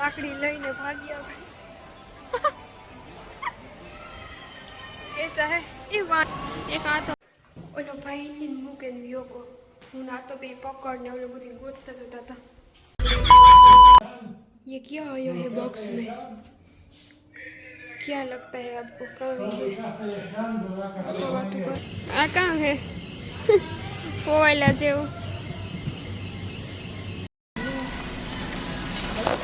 લાકડી લઈને ભાગી આવે એસા હે એ વાત એક આ તો ઓલો ભાઈ ને મૂકે યોગો હું ના તો બે પકડ ને ઓલો બધી ગોતતા જતા હતા ये क्या आया है बॉक्स में क्या लगता है आपको कहाँ है तो बात कर आ कहाँ है પોવાયેલા જેવું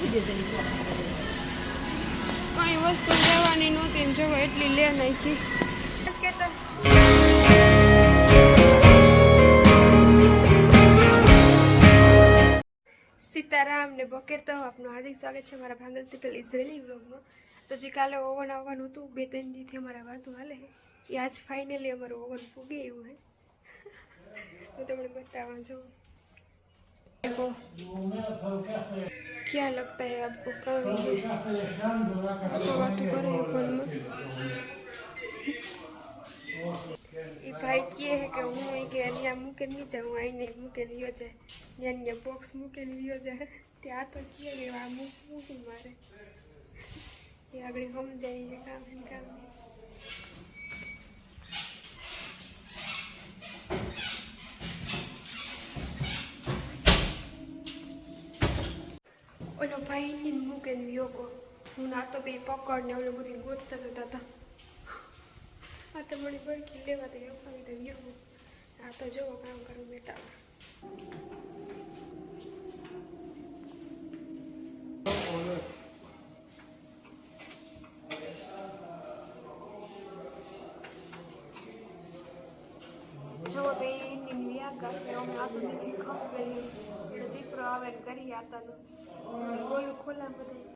કઈ વસ્તુ લેવાની નહોતી ને જો એટલી લે નાખી. સીતારામ ને બકેર તો આપનું હાર્દિક સ્વાગત છે મારા ભાંગલ તિપલ ઇઝરાયેલી વ્લોગમાં. તો જે કાલે ઓવન આવવાનું હતું, બે ત્રણ દીથી અમારા વાતું હાલે. એ આજ ફાઇનલી અમારું ઓવન પૂગે એવું હે. તો તમને બતાવવા જો देखो क्या लगता है आपको कहाँ है तो बात करे अपन में એ ભાઈ કહે છે કે હું અહીં કે અહીંયા મૂકે નહીં જાઉં અહીં નહીં મૂકે વિયો જાય ત્યાં અહીંયા બોક્સ મૂકે વિયો જાય ત્યાં તો કહે કે આ મૂક મૂકી મારે એ આગળ સમજાય છે કામ ને કામ ઓલો ભાઈ ને મૂકે યોગો હું ના તો બે પકડ ને ઓલું બધું ગોતતા જતા હતા આ તો મને બરકી લેવા તો અપાવી તો યોગો આ તો જવો કામ કરું બેટા જો બે ની વ્યા કરતે હું આ ખપ ગઈ એટલે દીકરો આવે કરી બોલું ખોલા બધા.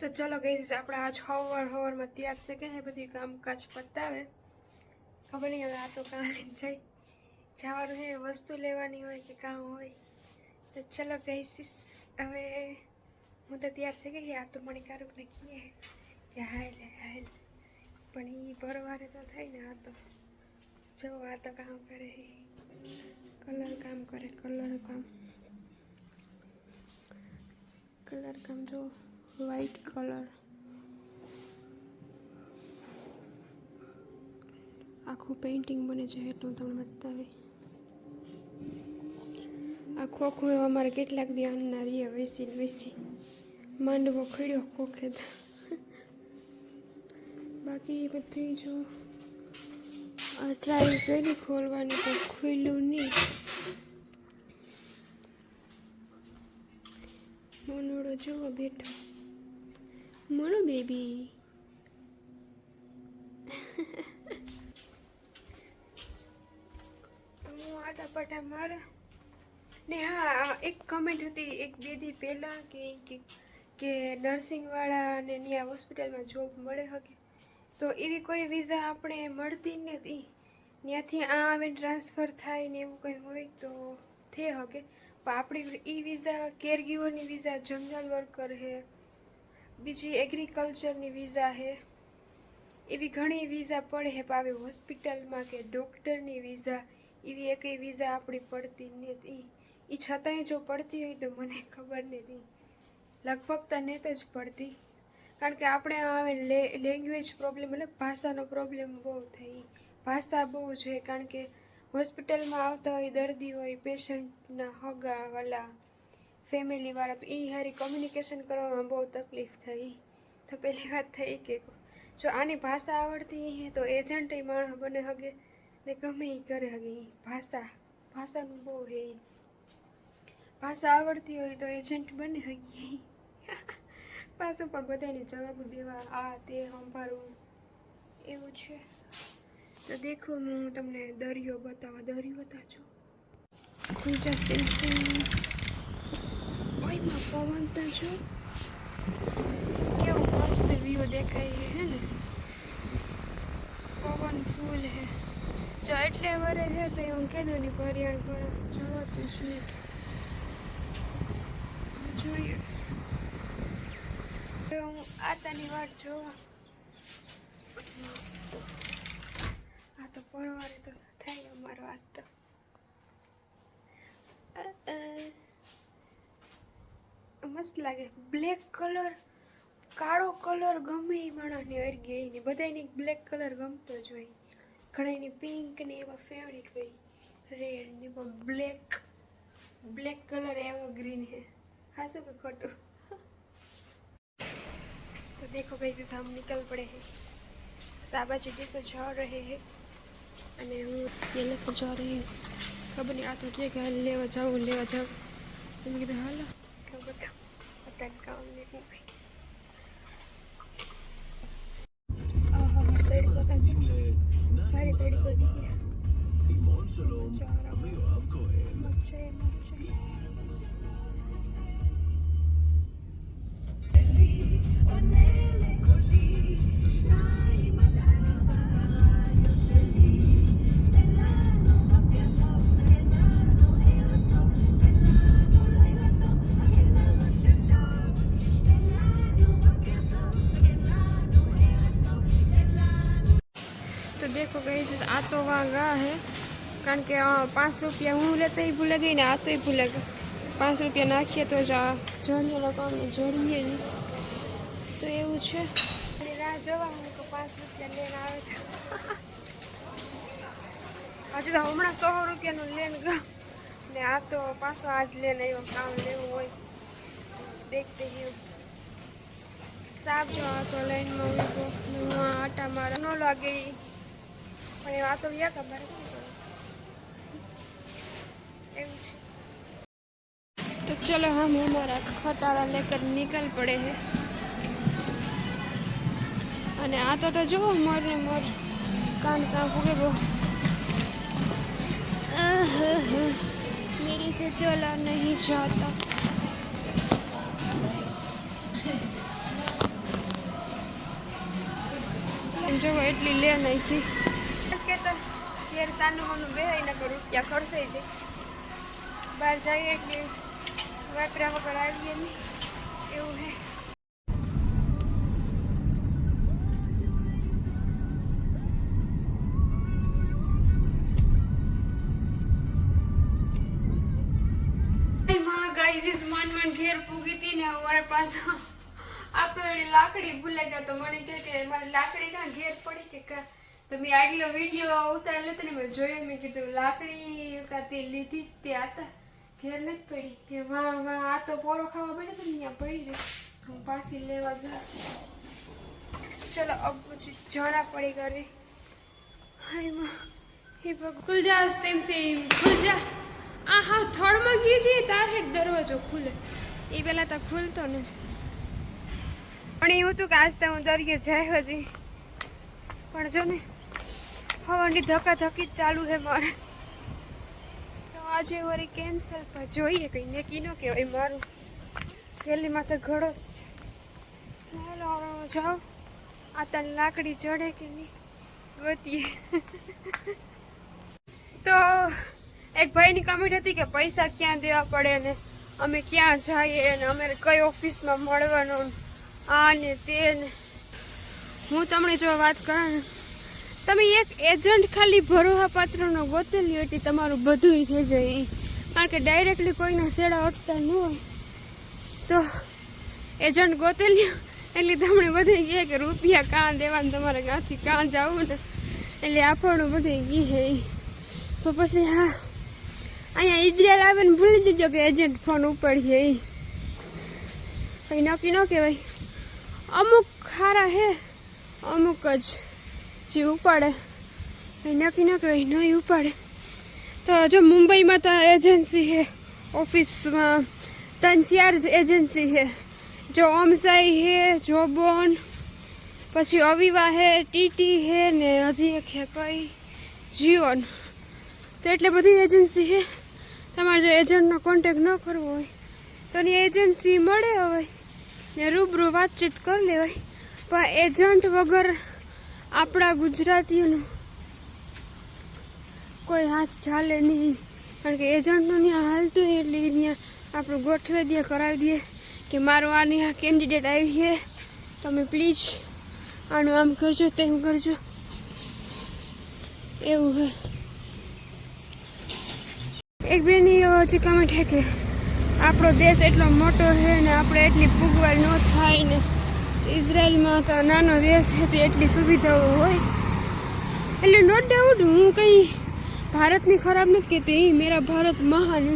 તો ચલો ગઈ આપણે આજ હવાર હવારમાં તૈયાર થઈ ગયા બધી કામકાજ પતાવે. ખબર નહીં હવે આ તો કામ જઈ જવાનું હે વસ્તુ લેવાની હોય કે કામ હોય. તો ચલો ગઈ હવે હું તો તૈયાર થઈ ગઈ આ તો મને કારુક ને કીએ કે હાલ હાલ પણ એ ભરવારે તો થાય ને આ તો. જો આ તો કામ કરે કલર કામ કરે, કલર કામ. કલર કામ જો વ્હાઈટ કલર આખું પેઇન્ટિંગ બને છે એટલું તમને બતાવે. આખું આખું એવું અમારે કેટલાક આનના રહ્યા વેસી વેસી માંડવો ખડ્યો કોખે બાકી બધી જો, આ ટ્રાય કરી ખોલવાની તો ખોલ્યું નહીં. મનોડો જોવો બેઠો. મનો બેબી. હું આટાપાટા મારા. ને હા, એક કમેન્ટ હતી એક બે દી પહેલાં કે, કે- નર્સિંગવાળાને ત્યાં હોસ્પિટલમાં જોબ મળે શકે તો એવી કોઈ વિઝા આપણે મળતી નથી. ત્યાંથી આ આવે ટ્રાન્સફર થાય ને એવું કંઈ હોય તો થઈ શકે આપણી એ વિઝા કેરગીવરની વિઝા જનરલ વર્કર છે બીજી એગ્રીકલ્ચરની વિઝા છે એવી ઘણી વિઝા પડે હે પણ આવી હોસ્પિટલમાં કે ડૉક્ટરની વિઝા એવી એકેય વિઝા આપણી પડતી નથી. એ છતાંય જો પડતી હોય તો મને ખબર નથી. લગભગ તો નેત જ પડતી. કારણ કે આપણે આવે લેંગ્વેજ પ્રોબ્લેમ એટલે ભાષાનો પ્રોબ્લેમ બહુ થઈ. ભાષા બહુ છે, કારણ કે હોસ્પિટલમાં આવતા હોય, દર્દી હોય, પેશન્ટના હગા, વાલા ફેમિલીવાળા તો એ હારી કમ્યુનિકેશન કરવામાં બહુ તકલીફ થઈ. તો પહેલી વાત થઈ કે જો આની ભાષા આવડતી તો એજન્ટ માણસ બને હગે ને ગમે એ કરે હગે. ભાષા, ભાષાનું બહુ હે ભાષા આવડતી હોય તો એજન્ટ બને હગી. પાછું પણ બધાને જવાબ દેવા, આ, તે, સંભાળવું. એવું છે. તો દેખો, હું તમને દરિયો બતાવવા, દરિયો બતાવજો ખુંચા સિંગ સિંગ ઓયમાં પવન તો છું. કેવું મસ્ત વ્યૂ દેખાય છે, હે ને? પવન ફૂલ હે જો એટલે વરે છે તો હું કીધું ને પર્યાણ પર જોવાતું જ નહીં જોઈએ. હું આતાની વાટ જોવા. તો પરવારે તો થાય અમારો આજ તો અ, અ. મસ્ત લાગે બ્લેક કલર કાળો કલર ગમે એ માણસને અરગી ને બધાને બ્લેક કલર ગમતો જ હોય ઘણાની પિંક ને એવા ફેવરિટ હોય રેડ ને એમાં બ્લેક બ્લેક કલર એવો ગ્રીન है હાસું કે ખોટું तो देखो कैसे हम निकल पड़े हैं साबा जी देखो जा रहे हैं અને હું એ લખી જવા રહી ખબર નહીં આ તો કે હાલ લેવા જાઉં લેવા જાઉં. તમે કીધું હાલો. ખબર અત્યારે કામ નહીં આપકો देखो गई आ तो वहाँ गया है કારણ કે અ, પાંચ રૂપિયા હું લેતા એ ભૂલે ગઈ ને આ તો ભૂલે ગઈ પાંચ રૂપિયા નાખીએ તો જ આ જણીએ લગાવને જણીએ નહીં તો એવું છે અને રાહ જોવા હું કે પાંચ રૂપિયા લઈને આવે તો હજી તો હમણાં સો રૂપિયાનું લઈને ગયો ને આ તો પાછો આજ લઈને આવ્યો કામ લેવું હોય દેખતે હી સાપ જો આ તો લાઈનમાં ઉભો ને હું આ આટા મારા ન લાગે ઈ. પણ એ આ તો યા ખબર એવું છે तो चलो हम हमारा खटारा लेकर निकल पड़े हैं અને આ તો તો જુઓ મોર ને મોર કાન કાં ફૂગે ગો मेरी से चला नहीं जाता જો એટલી લે નાખી કે તો યાર સાનું મનું બે ના કરું રૂપિયા ખર્ચાઈ જાય બહાર જઈએ એટલે વાપરા વગર આવીએ નહીં. એવું હે. ઘેર પૂગી હતી ને મારા પાછો. આ લાકડી ભૂલાઈ ગયા તો મને કહે કે મારી લાકડી કાં ઘેર પડી કા તો મેં આગલો વીડિયો ઉતારેલો હતો ને મેં જોયો, મેં કીધું, લાકડી તે લીધી તે હતા ઘેર નથી પડી. કે વાહ વાહ, આ તો પોરો ખાવા પડે તો ત્યાં પડી રહી હું પાછી લેવા ગયા ચલો, અબ પછી જણા પડી ઘરે હાયમાં. હે ભગુલ જા, સેમ સેમ. ભૂલ જા. આ હા, થડમાં ગઈ છે તાર હેઠ દરવાજો ખુલે. એ પહેલાં તો ખુલતો નથી. પણ એવું હતું કે આજ તો હું દરિયે જાય હજી. પણ જો ને હવાની ધકાધકી ચાલુ છે મારે. તો આજે વળી કેન્સલ પર જોઈએ કંઈ નક્કી ન કહેવાય મારું. ગેલી માથે ઘડોસ. હાલો હવે આ તને લાકડી ચડે કે નહીં? ગોતીએ. તો એક ભાઈની કમેન્ટ હતી કે પૈસા ક્યાં દેવા પડે ને? અમે ક્યાં જઈએ ને? અમે કઈ ઓફિસમાં મળવાનું? આ ને તે ને. હું તમને જો વાત કરું તમે એક એજન્ટ ખાલી ભરોહા પાત્રનો ગોતેલી હોય એટલે તમારું બધું થઈ જાય કારણ કે ડાયરેક્ટલી કોઈના શેડા અટતા ન હોય. તો એજન્ટ ગોતેલી એટલે તમને બધે કહે કે રૂપિયા કાં દેવાનું, તમારે ક્યાંથી કાં જવું ને? એટલે આપણું બધે ગી હે. તો પછી હા, અહીંયા ઇઝરાયલ આવે ને ભૂલી જજો કે એજન્ટ ફોન ઉપાડીએ એ કંઈ નક્કી ન કહેવાય. અમુક ખારા હે અમુક જ. જે ઉપાડે કંઈ નક્કી ન કહેવાય નહીં ઉપાડે તો જો મુંબઈમાં તો એજન્સી હે ઓફિસમાં ત્રણ ચાર જ એજન્સી છે. જો ઓમસાઈ હે જોબોન પછી અવિવા હે ટીટી છે, ને હજી એક છે કઈ, જીઓન. તો એટલે બધી એજન્સી છે. તમારે જો એજન્ટનો કોન્ટેક ન કરવો હોય, તો એની એજન્સી મળે હવે. ને રૂબરૂ વાતચીત કરી લેવાય. પણ એજન્ટ વગર આપણા ગુજરાતીઓનું કોઈ હાથ ચાલે નહીં. કારણ કે એજન્ટનું ત્યાં હાલતું એટલે ત્યાં આપણું ગોઠવી દે કરાવી દઈએ કે મારું આ કેન્ડિડેટ આવી છે. તમે પ્લીઝ આનું આમ કરજો, તેમ કરજો. એવું હે. એક બેન હજી કમેન્ટ હે કે આપણો દેશ એટલો મોટો છે ને આપણે એટલી પુગવાડ ન થાય ને. ઇઝરાયલમાં તો નાનો દેશ છે તે એટલી સુવિધાઓ હોય. એટલે નો ડાઉટ હું કંઈ ભારતની ખરાબ નથી કહેતી મેરા ભારત મહાન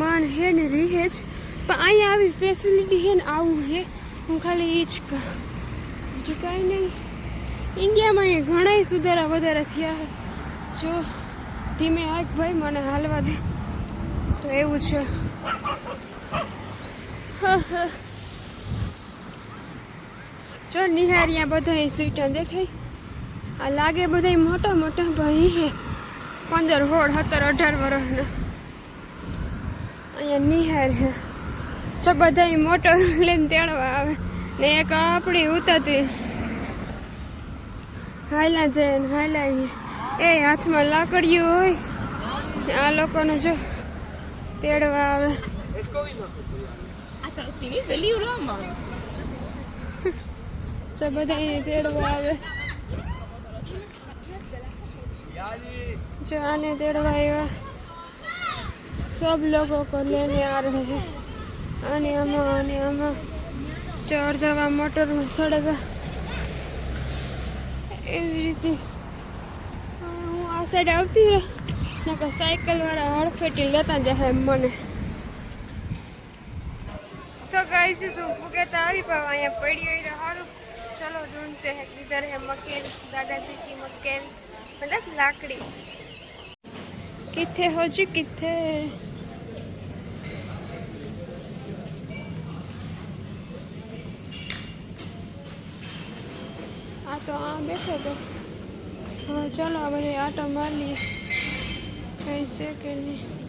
મહાન હે ને રહે જ. પણ અહીંયા આવી ફેસિલિટી છે ને આવું છે હું ખાલી એ જ બીજું કાંઈ નહીં. ઇન્ડિયામાં અહીંયા ઘણાય સુધારા વધારા થયા જો, ધીમે હાક ભાઈ, મને હાલવા દે. તો એવું છે. જો નિહારિયા બધા સ્વીટો દેખાય. આ લાગે બધા મોટા મોટા ભાઈ હે. પંદર હોળ સત્તર, અઢાર વર્ષના અહીંયા નિહાર હે જો બધા મોટો લઈને તેડવા આવે ને એક આપણી ઉતરતી. હાયલા જાય ને હાયલા એ હાથમાં લાકડીઓ હોય ને આ લોકોને જો તેડવા આવે. તો બધા તેડવા આવે. જો આને તેડવા આવ્યા. સબ લોકો કો લેને આ રહે અને આમાં અને આમાં. ચાર જવા મોટરમાં સળગા. એવી રીતે. હું આ સાઈડ આવતી રહી. નકર સાયકલવાળા હડફેટી લેતા જાય મને. તો ગાઈસ શું ફૂગે આવી પાવા, અહીંયા પડી એ સારું चलो ढूंढते हैं किधर है मकेल दादाजी की मकेल मतलब लाकड़ी कितने हो जी कितने આ તો આ બેઠો તો હવે ચલો હવે આટો મારીએ કઈ છે કે નહીં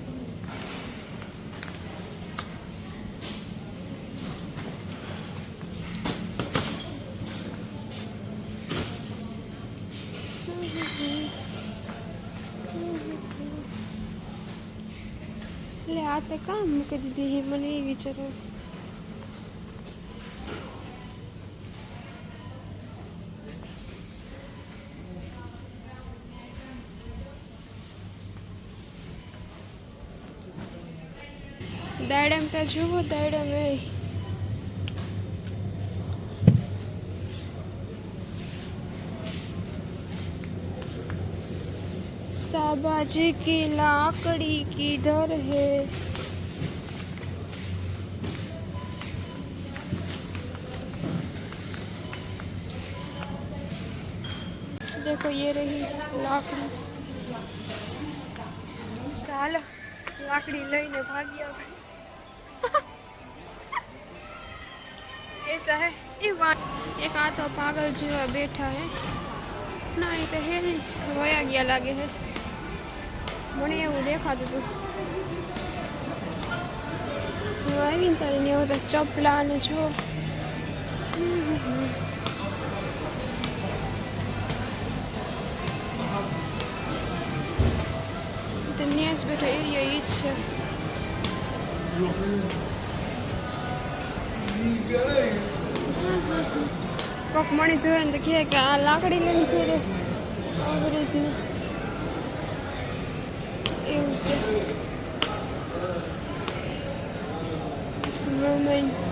એટલે આ તે કામ મૂકી દીધી હે મને એ વિચારો દાડમ તો જુઓ દાડમ એ साबाजी की लाकड़ी किधर है देखो ये रही लाकड़ी ચાલો લાકડી લઈને ભાગી આપણે ऐसा है ये वा- एक आ तो पागल जो बैठा है ના એ તો હે નહીં વયા ગયા લાગે છે મને એવું દેખાતું હતું. હું આવીને તારે ને એવું તો ચપલા અને જો. તો ન્યાસ બેઠો એરિયા ઈ જ છે. કોક મને જોયે ને કે આ લાકડી લઈને ફેરે. આવી રીતનું એવું છે વુમેન